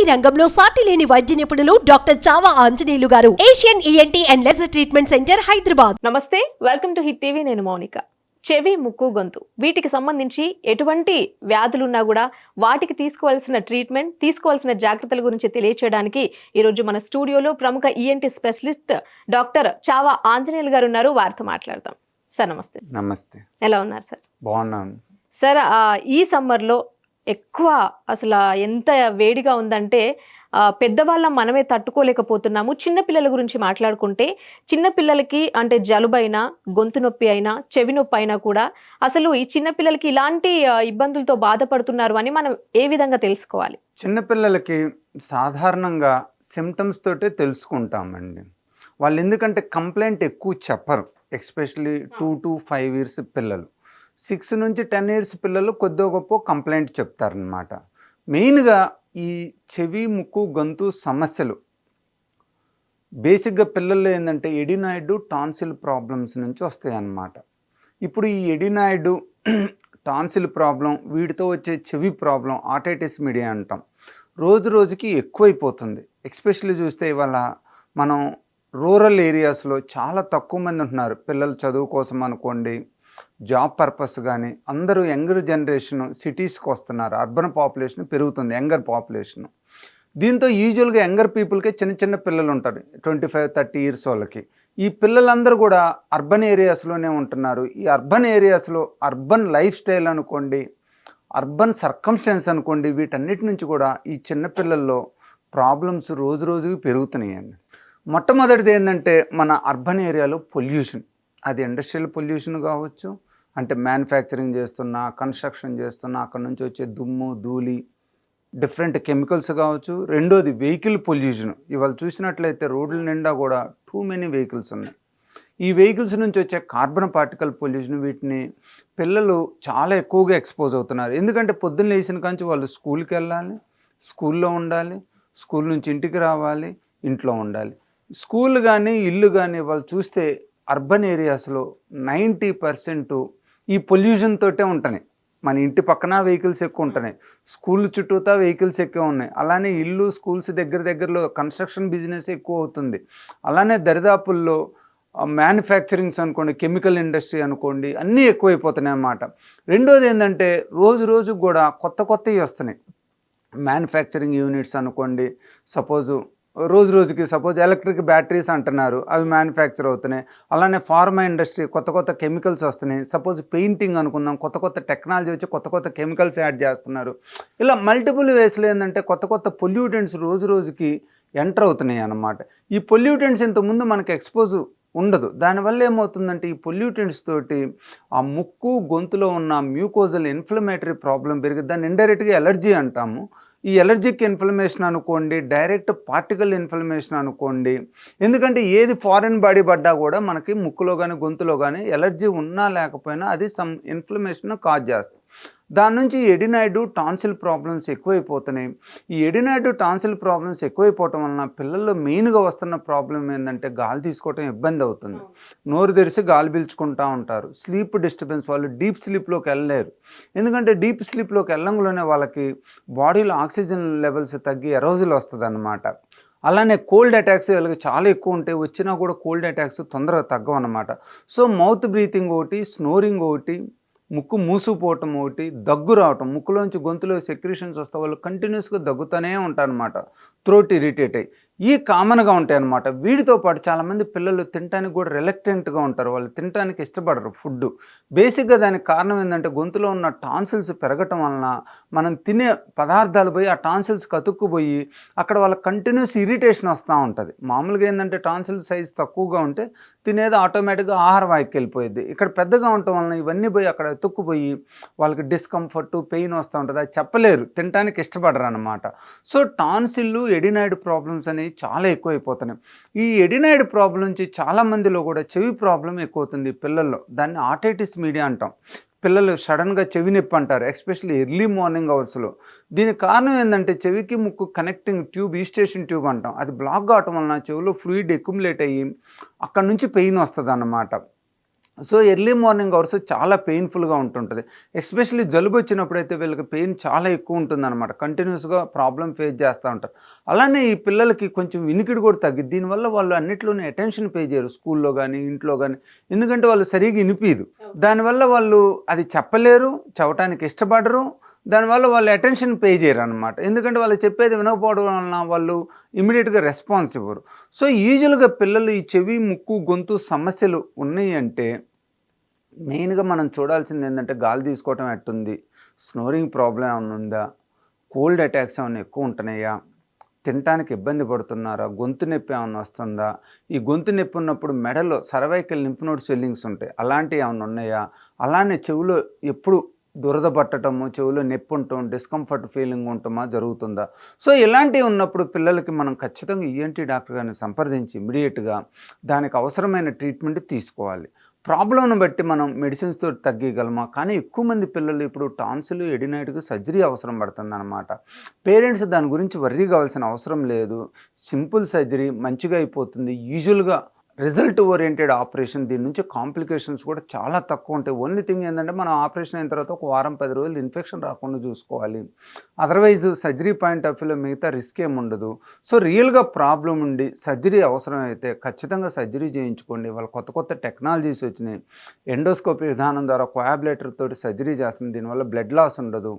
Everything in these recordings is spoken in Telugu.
ఈఎన్టీ రంగంలో సాటి లేని వైద్య నిపుణులు doctor Chava Anjaneyulu garu. Asian ENT and laser treatment centre Hyderabad. నమస్తే వెల్కమ్ టు హిట్ టీవీ నేను మౌనిక. చెవి ముక్కు గొంతు వీటికి సంబంధించి ఎటువంటి వ్యాధులున్నా కూడా వాటికి తీసుకోవాల్సిన ట్రీట్మెంట్ తీసుకోవాల్సిన జాగ్రత్తల గురించి తెలియచేయడానికి ఈరోజు మన స్టూడియోలో ప్రముఖ ENT specialist doctor Chava Anjaneyulu గారు ఉన్నారు. వారితో మాట్లాడదాం. సార్ నమస్తే. నమస్తే. ఎలా ఉన్నారు సార్? బాగున్నాను. సార్ ఈ సమ్మర్లో ఎక్కువ అసలు ఎంత వేడిగా ఉందంటే పెద్దవాళ్ళం మనమే తట్టుకోలేకపోతున్నాము. చిన్నపిల్లల గురించి మాట్లాడుకుంటే చిన్నపిల్లలకి అంటే జలుబైనా గొంతు నొప్పి అయినా చెవి నొప్పి అయినా కూడా అసలు ఈ చిన్నపిల్లలకి ఇలాంటి ఇబ్బందులతో బాధపడుతున్నారు అని మనం ఏ విధంగా తెలుసుకోవాలి? చిన్నపిల్లలకి సాధారణంగా సిమ్టమ్స్ తోటే తెలుసుకుంటామండి. వాళ్ళు ఎందుకంటే కంప్లైంట్ ఎక్కువ చెప్పరు. Especially two to five years పిల్లలు. సిక్స్ నుంచి టెన్ ఇయర్స్ పిల్లలు కొద్దో గొప్ప కంప్లైంట్ చెప్తారనమాట మెయిన్గా ఈ చెవి ముక్కు గొంతు సమస్యలు. బేసిక్గా పిల్లల్లో ఏంటంటే ఎడినాయిడ్ టాన్సిల్ ప్రాబ్లమ్స్ నుంచి వస్తాయి అన్నమాట ఇప్పుడు ఈ ఎడినాయిడ్ టాన్సిల్ ప్రాబ్లం వీటితో వచ్చే చెవి ప్రాబ్లం ఆటైటిస్ మీడియా అంటాం రోజు రోజుకి ఎక్కువైపోతుంది. ఎక్స్పెషల్లీ చూస్తే ఇవాళ మనం రూరల్ ఏరియాస్లో చాలా తక్కువ మంది ఉంటున్నారు. పిల్లల చదువు కోసం అనుకోండి జాబ్ పర్పస్ కానీ అందరూ యంగర్ జనరేషన్ సిటీస్కి వస్తున్నారు. అర్బన్ పాపులేషన్ పెరుగుతుంది యంగర్ పాపులేషన్. దీంతో యూజువల్గా యంగర్ పీపుల్కి చిన్న చిన్న పిల్లలు ఉంటారు ట్వంటీ ఫైవ్ థర్టీ ఇయర్స్ వాళ్ళకి. ఈ పిల్లలందరూ కూడా అర్బన్ ఏరియాస్లోనే ఉంటున్నారు. ఈ అర్బన్ ఏరియాస్లో అర్బన్ లైఫ్ స్టైల్ అనుకోండి అర్బన్ సర్కమ్స్టెన్స్ అనుకోండి వీటన్నిటి నుంచి కూడా ఈ చిన్నపిల్లల్లో ప్రాబ్లమ్స్ రోజు రోజుకి పెరుగుతున్నాయండి. మొట్టమొదటిది ఏంటంటే మన అర్బన్ ఏరియాలో పొల్యూషన్. అది ఇండస్ట్రియల్ పొల్యూషన్ కావచ్చు అంటే మ్యానుఫ్యాక్చరింగ్ చేస్తున్నా కన్స్ట్రక్షన్ చేస్తున్నా అక్కడ నుంచి వచ్చే దుమ్ము ధూళి డిఫరెంట్ కెమికల్స్ కావచ్చు. రెండోది వెహికల్ పొల్యూషన్. ఇవాళ చూసినట్లయితే రోడ్ల నిండా కూడా టూ మెనీ వెహికల్స్ ఉన్నాయి. ఈ వెహికల్స్ నుంచి వచ్చే కార్బన్ పార్టికల్ పొల్యూషన్ వీటిని పిల్లలు చాలా ఎక్కువగా ఎక్స్పోజ్ అవుతున్నారు. ఎందుకంటే పొద్దున్న లేచిన కాంచి వాళ్ళు స్కూల్కి వెళ్ళాలి స్కూల్లో ఉండాలి స్కూల్ నుంచి ఇంటికి రావాలి ఇంట్లో ఉండాలి. స్కూల్ కానీ ఇల్లు కానీ వాళ్ళు చూస్తే అర్బన్ ఏరియాస్లో నైంటీ పర్సెంట్ ఈ పొల్యూషన్ తోటే ఉంటున్నాయి. మన ఇంటి పక్కన వెహికల్స్ ఎక్కువ ఉంటున్నాయి. స్కూల్ చుట్టూతా వెహికల్స్ ఎక్కువ ఉన్నాయి. అలానే ఇల్లు స్కూల్స్ దగ్గర దగ్గరలో కన్స్ట్రక్షన్ బిజినెస్ ఎక్కువ అవుతుంది. అలానే దరిదాపుల్లో మ్యానుఫ్యాక్చరింగ్స్ అనుకోండి కెమికల్ ఇండస్ట్రీ అనుకోండి అన్నీ ఎక్కువైపోతున్నాయి అన్నమాట. రెండోది ఏంటంటే రోజు రోజు కూడా కొత్త కొత్తవి వస్తున్నాయి. మ్యానుఫ్యాక్చరింగ్ యూనిట్స్ అనుకోండి సపోజు రోజు రోజుకి సపోజ్ ఎలక్ట్రిక్ బ్యాటరీస్ అంటున్నారు అవి మ్యానుఫ్యాక్చర్ అవుతున్నాయి. అలానే ఫార్మా ఇండస్ట్రీ కొత్త కొత్త కెమికల్స్ వస్తున్నాయి. సపోజ్ పెయింటింగ్ అనుకుందాం కొత్త కొత్త టెక్నాలజీ వచ్చి కొత్త కొత్త కెమికల్స్ యాడ్ చేస్తున్నారు. ఇలా మల్టిపుల్ వేస్లో ఏంటంటే కొత్త కొత్త పొల్యూటెంట్స్ రోజు రోజుకి ఎంటర్ అవుతున్నాయి అన్నమాట. ఈ పొల్యూటెంట్స్ ఇంతకుముందు మనకి ఎక్స్పోజ్ ఉండదు. దానివల్ల ఏమవుతుందంటే ఈ పొల్యూటెంట్స్ తోటి ఆ ముక్కు గొంతులో ఉన్న మ్యూకోజల్ ఇన్ఫ్లమేటరీ ప్రాబ్లం పెరిగి దాన్ని ఇండైరెక్ట్గా ఎలర్జీ అంటాము. ఈ ఎలర్జిక్ ఇన్ఫ్లమేషన్ అనుకోండి డైరెక్ట్ పార్టికల్ ఇన్ఫ్లమేషన్ అనుకోండి ఎందుకంటే ఏది ఫారిన్ బాడీ పడ్డా కూడా మనకి ముక్కులో కానీ గొంతులో కానీ ఎలర్జీ ఉన్నా లేకపోయినా అది సమ్ ఇన్ఫ్లమేషన్ కాజ్ చేస్తుంది. దాని నుంచి ఎడినాయిడ్ టాన్సిల్ ప్రాబ్లమ్స్ ఎక్కువైపోతున్నాయి. ఈ ఎడినాయిడ్ టాన్సిల్ ప్రాబ్లమ్స్ ఎక్కువైపోవటం వలన పిల్లల్లో మెయిన్గా వస్తున్న ప్రాబ్లం ఏంటంటే గాలి తీసుకోవటం ఇబ్బంది అవుతుంది. నోరు తెరిచి గాలి పీల్చుకుంటూ ఉంటారు. స్లీప్ డిస్టర్బెన్స్ వాళ్ళు డీప్ స్లీప్లోకి వెళ్ళలేరు. ఎందుకంటే డీప్ స్లీప్లోకి వెళ్ళంలోనే వాళ్ళకి బాడీలో ఆక్సిజన్ లెవెల్స్ తగ్గి ఎరోజులు వస్తుంది అనమాట అలానే కోల్డ్ అటాక్స్ వీళ్ళకి చాలా ఎక్కువ ఉంటాయి. వచ్చినా కూడా కోల్డ్ అటాక్స్ తొందరగా తగ్గవు అనమాట సో మౌత్ బ్రీతింగ్ ఒకటి స్నోరింగ్ ఒకటి ముక్కు మూసుకుపోవటం ఒకటి దగ్గు రావటం ముక్కులోంచి గొంతులో సెక్రేషన్స్ వస్తే వాళ్ళు కంటిన్యూస్గా దగ్గుతూనే ఉంటారనమాట త్రోట్ ఇరిటేట్ అయ్యి. ఈ కామన్గా ఉంటాయి అన్నమాట వీటితో పాటు చాలామంది పిల్లలు తినడానికి కూడా రిలక్టెంట్గా ఉంటారు. వాళ్ళు తినడానికి ఇష్టపడరు ఫుడ్ బేసిక్గా దానికి కారణం ఏంటంటే గొంతులో ఉన్న టాన్సిల్స్ పెరగటం వలన మనం తినే పదార్థాలు పోయి ఆ టాన్సిల్స్ కతుక్కుపోయి అక్కడ వాళ్ళ కంటిన్యూస్ ఇరిటేషన్ వస్తూ ఉంటుంది. మామూలుగా ఏంటంటే టాన్సిల్ సైజ్ తక్కువగా ఉంటే తినేది ఆటోమేటిక్గా ఆహార వాయికి వెళ్ళిపోయింది. ఇక్కడ పెద్దగా ఉండటం వలన ఇవన్నీ పోయి అక్కడ ఎత్తుక్కుపోయి వాళ్ళకి డిస్కంఫర్ట్ పెయిన్ వస్తూ ఉంటుంది. అది చెప్పలేరు. తినడానికి ఇష్టపడరు అనమాట సో టాన్సిల్లు ఎడినాయిడ్ ప్రాబ్లమ్స్ అనేవి చాలా ఎక్కువైపోతున్నాయి. ఈ ఎడినాయిడ్ ప్రాబ్లం నుంచి చాలా మందిలో కూడా చెవి ప్రాబ్లం ఎక్కువ అవుతుంది పిల్లల్లో. దాన్ని ఆటైటిస్ మీడియా అంటాం. పిల్లలు సడన్గా చెవి నొప్పి అంటారు ఎస్పెషల్లీ ఎర్లీ మార్నింగ్ అవర్స్లో దీనికి కారణం ఏంటంటే చెవికి ముక్కు కనెక్టింగ్ ట్యూబ్ ఈస్టేషన్ ట్యూబ్ అంటాం. అది బ్లాక్ కావటం వలన చెవిలో ఫ్లూయిడ్ ఎక్యుములేట్ అయ్యి అక్కడ నుంచి పెయిన్ వస్తుంది అన్నమాట సో ఎర్లీ మార్నింగ్ అవర్స్ చాలా పెయిన్ఫుల్గా ఉంటుంటుంది. ఎస్పెషల్లీ జలుబు వచ్చినప్పుడు అయితే వీళ్ళకి పెయిన్ చాలా ఎక్కువ ఉంటుందన్నమాట. కంటిన్యూస్గా ప్రాబ్లం ఫేస్ చేస్తూ ఉంటారు. అలానే ఈ పిల్లలకి కొంచెం వినికిడి కూడా తగ్గిద్ది. దీనివల్ల వాళ్ళు అన్నిట్లోనే అటెన్షన్ పే చేయరు. స్కూల్లో కానీ ఇంట్లో కానీ ఎందుకంటే వాళ్ళు సరిగా వినిపించదు దానివల్ల వాళ్ళు అది చెప్పలేరు చెప్పడానికి ఇష్టపడరు. దానివల్ల వాళ్ళు అటెన్షన్ పే చేయరు అనమాట ఎందుకంటే వాళ్ళు చెప్పేది వినకపోవడం వలన వాళ్ళు ఇమీడియట్గా రెస్పాన్స్ ఇవ్వరు. సో యూజువల్గా పిల్లలు ఈ చెవి ముక్కు గొంతు సమస్యలు ఉన్నాయి అంటే మెయిన్గా మనం చూడాల్సింది ఏంటంటే గాలి తీసుకోవటం ఎట్టుంది? స్నోరింగ్ ప్రాబ్లం ఏమైనా ఉందా? కోల్డ్ అటాక్స్ ఏమైనా ఎక్కువ ఉంటున్నాయా? తినటానికి ఇబ్బంది పడుతున్నారా? గొంతు నొప్పి ఏమైనా వస్తుందా? ఈ గొంతు నొప్పి ఉన్నప్పుడు మెడలో సర్వైకల్ లింఫ్ నోడ్ స్వెల్లింగ్స్ ఉంటాయి. అలాంటివి ఏమైనా ఉన్నాయా? అలానే చెవిలో ఎప్పుడు దురద పట్టడము చెవిలో నొప్పి ఉండటం డిస్కంఫర్ట్ ఫీలింగ్ ఉండటమా జరుగుతుందా? సో ఇలాంటివి ఉన్నప్పుడు పిల్లలకి మనం ఖచ్చితంగా ఈఎన్టీ డాక్టర్ గారిని సంప్రదించి ఇమీడియట్గా దానికి అవసరమైన ట్రీట్మెంట్ తీసుకోవాలి. ప్రాబ్లంను బట్టి మనం మెడిసిన్స్తో తగ్గగలమా కానీ ఎక్కువ మంది పిల్లలు ఇప్పుడు టాన్సిల్ ఎడినైట్కి సర్జరీ అవసరం పడుతుందన్నమాట. పేరెంట్స్ దాని గురించి వర్రీ కావాల్సిన అవసరం లేదు. సింపుల్ సర్జరీ మంచిగా అయిపోతుంది. యూజువల్గా రిజల్ట్ ఓరియంటెడ్ ఆపరేషన్. దీని నుంచి కాంప్లికేషన్స్ కూడా చాలా తక్కువ ఉంటాయి. ఓన్లీ థింగ్ ఏంటంటే మనం ఆపరేషన్ అయిన తర్వాత ఒక వారం పది రోజులు ఇన్ఫెక్షన్ రాకుండా చూసుకోవాలి. అదర్వైజ్ సర్జరీ పాయింట్ ఆఫ్ వ్యూలో మిగతా రిస్క్ ఏమి ఉండదు. సో రియల్గా ప్రాబ్లం ఉండి సర్జరీ అవసరం అయితే ఖచ్చితంగా సర్జరీ చేయించుకోండి. వాళ్ళు కొత్త కొత్త టెక్నాలజీస్ వచ్చినాయి. ఎండోస్కోపీ విధానం ద్వారా కోయాబులేటర్ తోటి సర్జరీ చేస్తుంది దీనివల్ల బ్లడ్ లాస్ ఉండదు.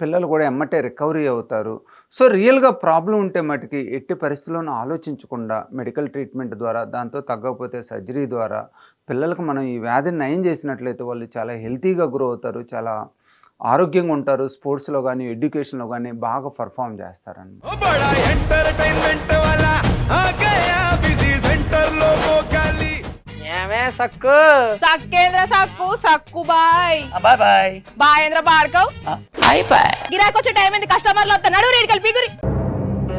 పిల్లలు కూడా ఎమ్మటే రికవరీ అవుతారు. సో రియల్గా ప్రాబ్లం ఉంటే మటుకి ఎట్టి పరిస్థితుల్లోనూ ఆలోచించకుండా మెడికల్ ట్రీట్మెంట్ ద్వారా దాంతో కాకపోతే సర్జరీ ద్వారా పిల్లలకు మనం ఈ వ్యాధిని నయం చేసినట్లయితే వాళ్ళు చాలా హెల్తీగా గ్రో అవుతారు చాలా ఆరోగ్యంగా ఉంటారు స్పోర్ట్స్లో కానీ ఎడ్యుకేషన్లో కానీ బాగా పర్ఫామ్ చేస్తారండి Sakku? Sakkendra Sakku Sakku bye. Bye bye. గిరాకొచ్చే time కస్టమర్లు వస్తా నడు కలిపి